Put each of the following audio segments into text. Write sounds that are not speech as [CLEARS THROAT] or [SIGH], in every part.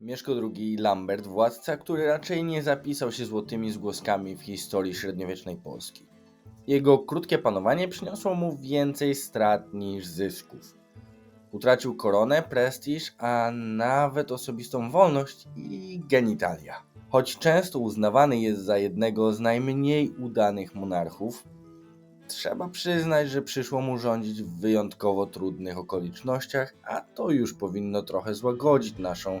Mieszko II Lambert, władca, który raczej nie zapisał się złotymi zgłoskami w historii średniowiecznej Polski. Jego krótkie panowanie przyniosło mu więcej strat niż zysków. Utracił koronę, prestiż, a nawet osobistą wolność i genitalia. Choć często uznawany jest za jednego z najmniej udanych monarchów, trzeba przyznać, że przyszło mu rządzić w wyjątkowo trudnych okolicznościach, a to już powinno trochę złagodzić naszą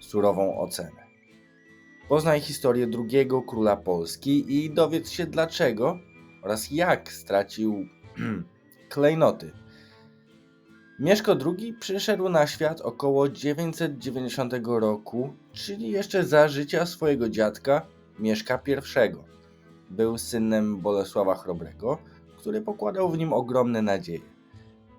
surową ocenę. Poznaj historię drugiego króla Polski i dowiedz się dlaczego oraz jak stracił [CLEARS THROAT] klejnoty. Mieszko II przyszedł na świat około 990 roku, czyli jeszcze za życia swojego dziadka Mieszka I. Był synem Bolesława Chrobrego, który pokładał w nim ogromne nadzieje.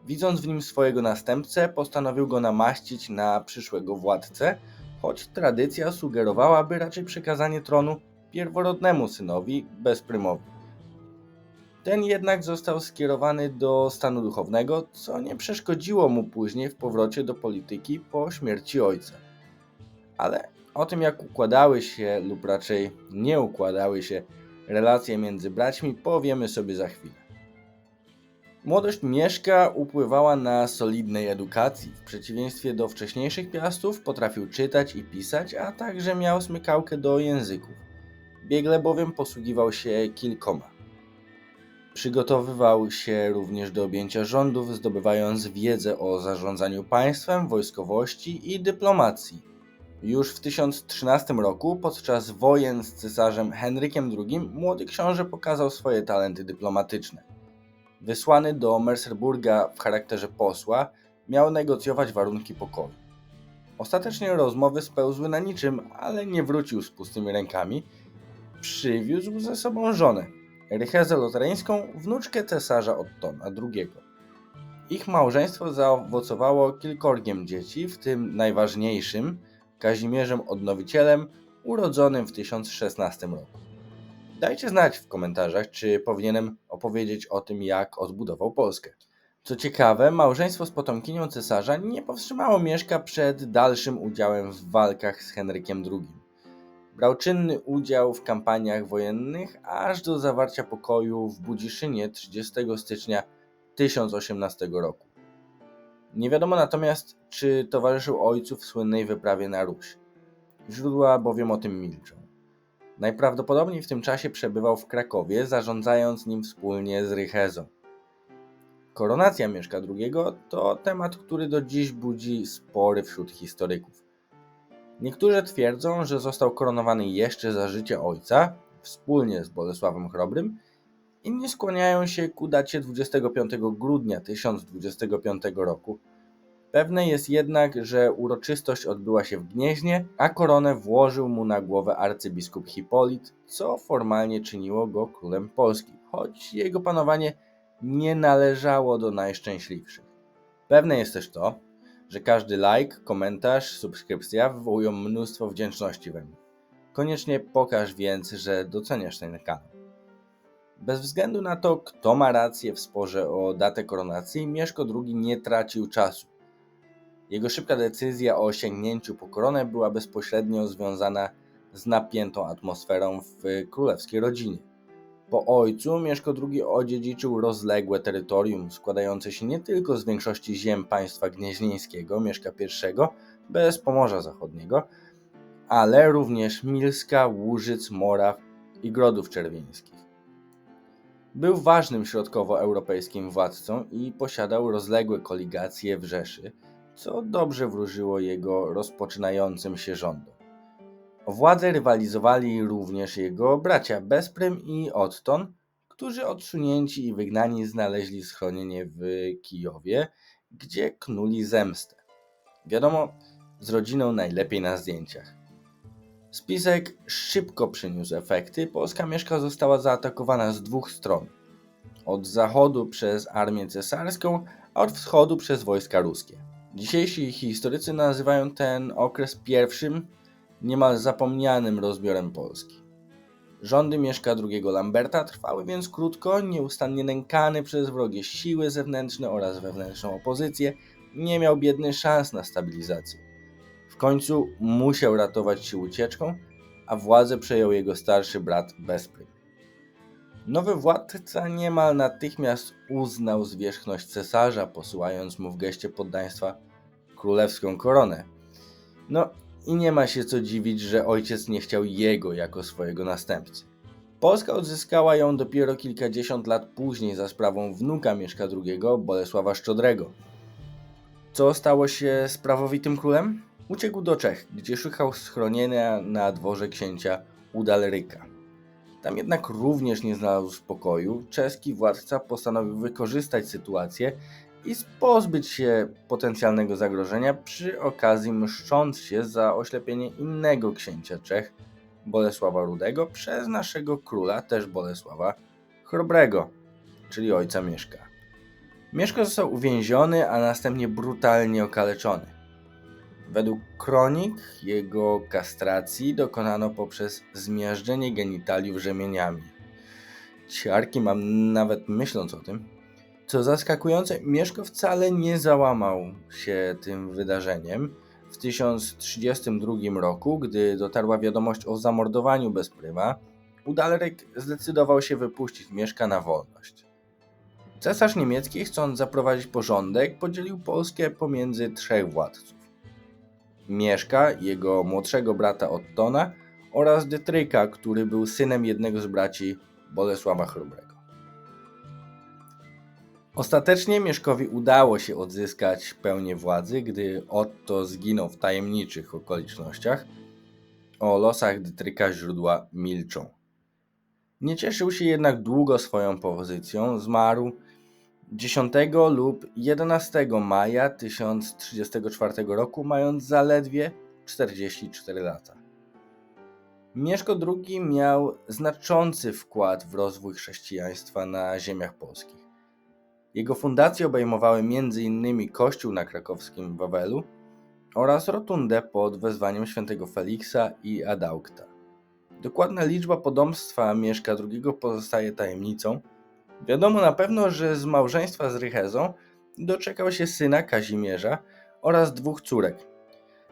Widząc w nim swojego następcę, postanowił go namaścić na przyszłego władcę, choć tradycja sugerowałaby raczej przekazanie tronu pierworodnemu synowi bezprymowi. Ten jednak został skierowany do stanu duchownego, co nie przeszkodziło mu później w powrocie do polityki po śmierci ojca. Ale o tym, jak układały się, lub raczej nie układały się relacje między braćmi, powiemy sobie za chwilę. Młodość Mieszka upływała na solidnej edukacji. W przeciwieństwie do wcześniejszych piastów potrafił czytać i pisać, a także miał smykałkę do języków. Biegle bowiem posługiwał się kilkoma. Przygotowywał się również do objęcia rządów, zdobywając wiedzę o zarządzaniu państwem, wojskowości i dyplomacji. Już w 1013 roku, podczas wojen z cesarzem Henrykiem II, młody książę pokazał swoje talenty dyplomatyczne. Wysłany do Merseburga w charakterze posła, miał negocjować warunki pokoju. Ostatecznie rozmowy spełzły na niczym, ale nie wrócił z pustymi rękami. Przywiózł ze sobą żonę, Rychezę Lotaryńską, wnuczkę cesarza Ottona II. Ich małżeństwo zaowocowało kilkorgiem dzieci, w tym najważniejszym, Kazimierzem Odnowicielem, urodzonym w 1016 roku. Dajcie znać w komentarzach, czy powinienem opowiedzieć o tym, jak odbudował Polskę. Co ciekawe, małżeństwo z potomkinią cesarza nie powstrzymało Mieszka przed dalszym udziałem w walkach z Henrykiem II. Brał czynny udział w kampaniach wojennych aż do zawarcia pokoju w Budziszynie 30 stycznia 1018 roku. Nie wiadomo natomiast, czy towarzyszył ojcu w słynnej wyprawie na Ruś. Źródła bowiem o tym milczą. Najprawdopodobniej w tym czasie przebywał w Krakowie, zarządzając nim wspólnie z Rychezą. Koronacja Mieszka II to temat, który do dziś budzi spory wśród historyków. Niektórzy twierdzą, że został koronowany jeszcze za życia ojca, wspólnie z Bolesławem Chrobrym, inni skłaniają się ku dacie 25 grudnia 1025 roku. Pewne jest jednak, że uroczystość odbyła się w Gnieźnie, a koronę włożył mu na głowę arcybiskup Hipolit, co formalnie czyniło go królem Polski, choć jego panowanie nie należało do najszczęśliwszych. Pewne jest też to, że każdy like, komentarz, subskrypcja wywołują mnóstwo wdzięczności we mnie. Koniecznie pokaż więc, że doceniasz ten kanał. Bez względu na to, kto ma rację w sporze o datę koronacji, Mieszko II nie tracił czasu. Jego szybka decyzja o sięgnięciu po koronę była bezpośrednio związana z napiętą atmosferą w królewskiej rodzinie. Po ojcu Mieszko II odziedziczył rozległe terytorium składające się nie tylko z większości ziem państwa gnieźnieńskiego Mieszka I bez Pomorza Zachodniego, ale również Milska, Łużyc, Moraw i Grodów Czerwieńskich. Był ważnym środkowoeuropejskim władcą i posiadał rozległe koligacje w Rzeszy, co dobrze wróżyło jego rozpoczynającym się rządom. O władzę rywalizowali również jego bracia Besprym i Otton, którzy odsunięci i wygnani znaleźli schronienie w Kijowie, gdzie knuli zemstę. Wiadomo, z rodziną najlepiej na zdjęciach. Spisek szybko przyniósł efekty. Polska mieszka została zaatakowana z dwóch stron. Od zachodu przez armię cesarską, a od wschodu przez wojska ruskie. Dzisiejsi historycy nazywają ten okres pierwszym, niemal zapomnianym rozbiorem Polski. Rządy Mieszka II Lamberta trwały więc krótko, nieustannie nękany przez wrogie siły zewnętrzne oraz wewnętrzną opozycję, nie miał biedny szans na stabilizację. W końcu musiał ratować się ucieczką, a władzę przejął jego starszy brat Besprym. Nowy władca niemal natychmiast uznał zwierzchność cesarza, posyłając mu w geście poddaństwa królewską koronę. No i nie ma się co dziwić, że ojciec nie chciał jego jako swojego następcy. Polska odzyskała ją dopiero kilkadziesiąt lat później za sprawą wnuka Mieszka II, Bolesława Szczodrego. Co stało się z prawowitym królem? Uciekł do Czech, gdzie szukał schronienia na dworze księcia Udalryka. Tam jednak również nie znalazł spokoju. Czeski władca postanowił wykorzystać sytuację i pozbyć się potencjalnego zagrożenia przy okazji mszcząc się za oślepienie innego księcia Czech, Bolesława Rudego, przez naszego króla, też Bolesława Chrobrego, czyli ojca Mieszka. Mieszko został uwięziony, a następnie brutalnie okaleczony. Według kronik jego kastracji dokonano poprzez zmiażdżenie genitaliów rzemieniami. Ciarki mam nawet myśląc o tym. Co zaskakujące, Mieszko wcale nie załamał się tym wydarzeniem. W 1032 roku, gdy dotarła wiadomość o zamordowaniu Bezpryma, Udalryk zdecydował się wypuścić Mieszka na wolność. Cesarz niemiecki, chcąc zaprowadzić porządek, podzielił Polskę pomiędzy trzech władców. Mieszka, jego młodszego brata Ottona oraz Dytryka, który był synem jednego z braci Bolesława Chrobrego. Ostatecznie Mieszkowi udało się odzyskać pełnię władzy, gdy Otto zginął w tajemniczych okolicznościach. O losach Dytryka źródła milczą. Nie cieszył się jednak długo swoją pozycją, zmarł 10 lub 11 maja 1034 roku, mając zaledwie 44 lata. Mieszko II miał znaczący wkład w rozwój chrześcijaństwa na ziemiach polskich. Jego fundacje obejmowały m.in. kościół na krakowskim Wawelu oraz rotundę pod wezwaniem świętego Feliksa i Adaukta. Dokładna liczba podomstwa Mieszka II pozostaje tajemnicą. Wiadomo na pewno, że z małżeństwa z Rychezą doczekał się syna Kazimierza oraz dwóch córek.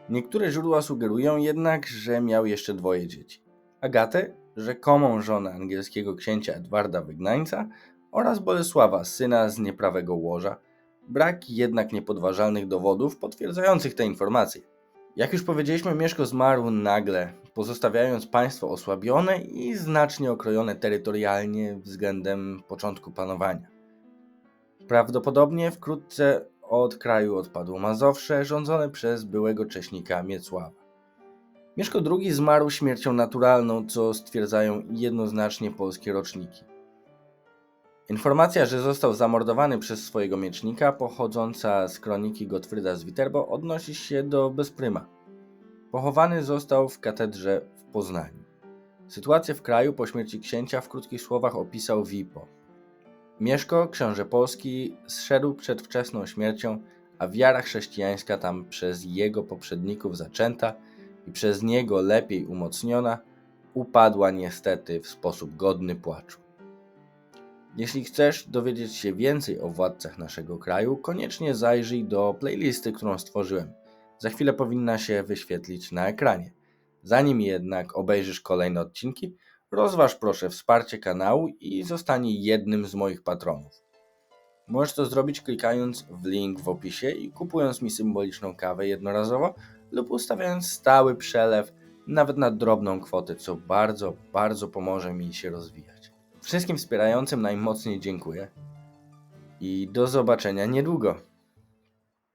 Niektóre źródła sugerują jednak, że miał jeszcze dwoje dzieci. Agatę, rzekomą żonę angielskiego księcia Edwarda Wygnańca oraz Bolesława, syna z nieprawego łoża. Brak jednak niepodważalnych dowodów potwierdzających te informacje. Jak już powiedzieliśmy, Mieszko zmarł nagle, pozostawiając państwo osłabione i znacznie okrojone terytorialnie względem początku panowania. Prawdopodobnie wkrótce od kraju odpadło Mazowsze, rządzone przez byłego cześnika Miecława. Mieszko II zmarł śmiercią naturalną, co stwierdzają jednoznacznie polskie roczniki. Informacja, że został zamordowany przez swojego miecznika, pochodząca z kroniki Gottfrieda z Viterbo, odnosi się do Bezpryma. Pochowany został w katedrze w Poznaniu. Sytuację w kraju po śmierci księcia w krótkich słowach opisał Wipo. Mieszko, książę polski, zszedł przed wczesną śmiercią, a wiara chrześcijańska tam przez jego poprzedników zaczęta i przez niego lepiej umocniona, upadła niestety w sposób godny płaczu. Jeśli chcesz dowiedzieć się więcej o władcach naszego kraju, koniecznie zajrzyj do playlisty, którą stworzyłem. Za chwilę powinna się wyświetlić na ekranie. Zanim jednak obejrzysz kolejne odcinki, rozważ proszę wsparcie kanału i zostanie jednym z moich patronów. Możesz to zrobić klikając w link w opisie i kupując mi symboliczną kawę jednorazowo lub ustawiając stały przelew nawet na drobną kwotę, co bardzo, bardzo pomoże mi się rozwijać. Wszystkim wspierającym najmocniej dziękuję i do zobaczenia niedługo.